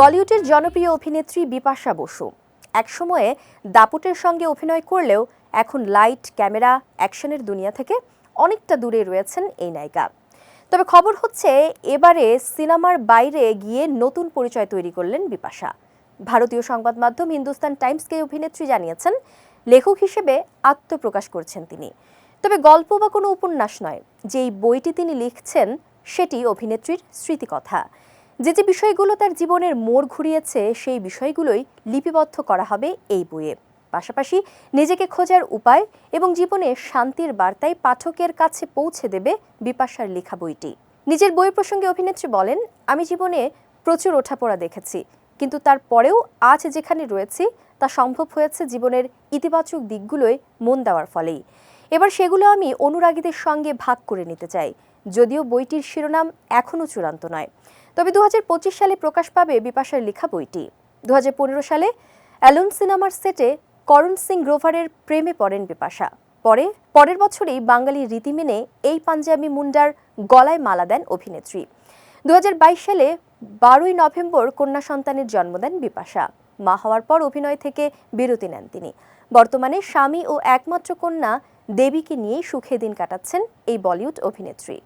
বলিউডের জনপ্রিয় অভিনেত্রী বিপাশা বসু। একসময়ে দাপুটের সঙ্গে অভিনয় করলেও এখন লাইট, ক্যামেরা, অ্যাকশনের দুনিয়া থেকে অনেকটা দূরে রয়েছেন এই নায়িকা। তবে খবর হচ্ছে, এবারে সিনেমার বাইরে গিয়ে নতুন পরিচয় তৈরি করলেন বিপাশা। ভারতীয় সংবাদ মাধ্যম হিন্দুস্তান টাইমসকে অভিনেত্রী জানিয়েছেন, লেখক হিসেবে আত্মপ্রকাশ করছেন তিনি। তবে গল্প বা কোনো উপন্যাস নয়, যেই বইটি তিনি লিখছেন, সেটি অভিনেত্রীর স্মৃতিকথা। যে যে বিষয়গুলো তার জীবনের মোড় ঘুরিয়েছে, সেই বিষয়গুলোই লিপিবদ্ধ করা হবে এই বইয়ে। পাশাপাশি নিজেকে খোঁজার উপায় এবং জীবনে শান্তির বার্তায় পাঠকের কাছে পৌঁছে দেবে বিপাশার লেখা বইটি। নিজের বই প্রসঙ্গে অভিনেত্রী বলেন, আমি জীবনে প্রচুর ওঠাপড়া দেখেছি, কিন্তু তারপরেও আজ যেখানে রয়েছি, তা সম্ভব হয়েছে জীবনের ইতিবাচক দিকগুলোয় মন দেওয়ার ফলেই। এবার সেগুলো আমি অনুরাগীদের সঙ্গে ভাগ করে নিতে চাই, যদিও বইটির শিরোনাম এখনও চূড়ান্ত নয়। তবে দু হাজার পঁচিশ সালে প্রকাশ পাবে বিপাশার লেখা বইটি। দু হাজার পনেরো সালে অ্যালুন সিনেমার সেটে করণ সিং গ্রোভারের প্রেমে পড়েন বিপাশা। পরে, পরের বছরেই বাঙালি রীতি মেনে এই পাঞ্জাবি মুন্ডার গলায় মালা দেন অভিনেত্রী। দু হাজার বাইশ সালে বারোই নভেম্বর কন্যা সন্তানের জন্ম দেন বিপাশা। মা হওয়ার পর অভিনয় থেকে বিরতি নেন তিনি। বর্তমানে স্বামী ও একমাত্র কন্যা দেবীকে নিয়েই সুখে দিন কাটাচ্ছেন এই বলিউড অভিনেত্রী।